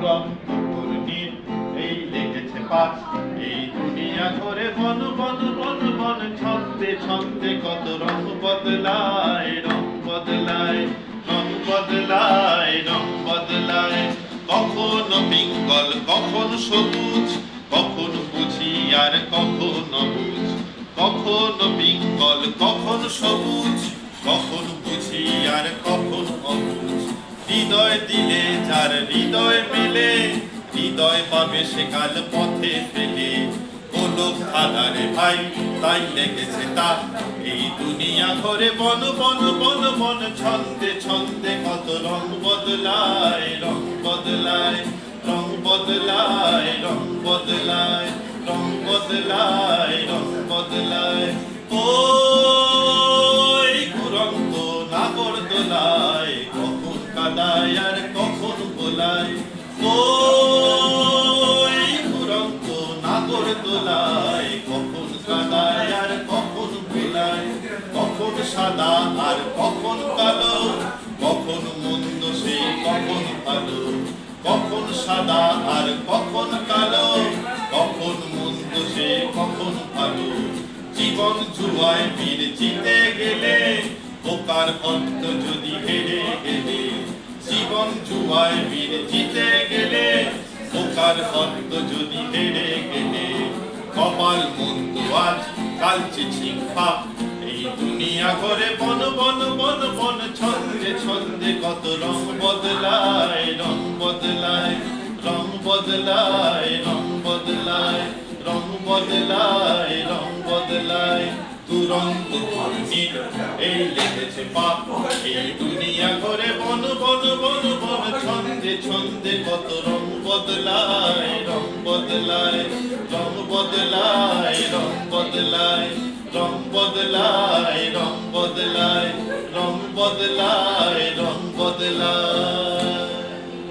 দুরন্ত ঘূর্ণির এই লেগেছে পাক এই দুনিয়া ঘরে বন বন বন বন, ছন্দে ছন্দে কত রং বদলায় রং বদলায় রং বদলায় রং বদলায়। কখনো পিঙ্গল, কখন সবুজ, কখন বুঝি আর কখন বুঝ। কখন পিঙ্গল, কখন সবুজ, কখন বুঝি আর কখন অবুঝ। হৃদয় দিলে, যার হৃদয় মেলে, হৃদয় পাবে সে কাল পথে ফেলে। ভাই, তাই লেগেছে তা। এই দুনিয়া ঘরে বন বন বন বন, ছন্দে ছন্দে কত রং বদলায় রং বদলায় রং বদলায় রং বদলায় রং বদলায় রং বদলায়। কখন আর কখন বোলায় ওই ঘুরন্ত নাগর দোলায় কখন কাদায় আর কখন বোলায় কখন সাদা আর কখন কালো? কখন মন্দ সেই কখন ভালো? কখন সাদা আর কখন কালো? কখন মন্দ সে কখন ভালো? জীবন জুয়ায় বীর জিতে গেলে, বোকার অন্ত যদি হেরে গেলে জীবন জুয়ায় বীর জিতে গেলে বোকার অন্ত যদি হেরে গেলে, কপাল মন্দ আজ কালচে ছিঙ্খা এই দুনিয়া ঘরে বন বন বন বন, ছন্দে ছন্দে কত রং বদলায় রং বদলায় রং বদলায় রং বদলায় রং বদলায় রং বদলায়। তুরন্ত এই লেগেছে পাপ, এই দুনিয়া ছন্দে ছন্দে কত রং বদলায় রং বদলায় রং বদলায় রং বদলায় রং বদলায় রং বদলায় রং বদলায় রং বদলায়।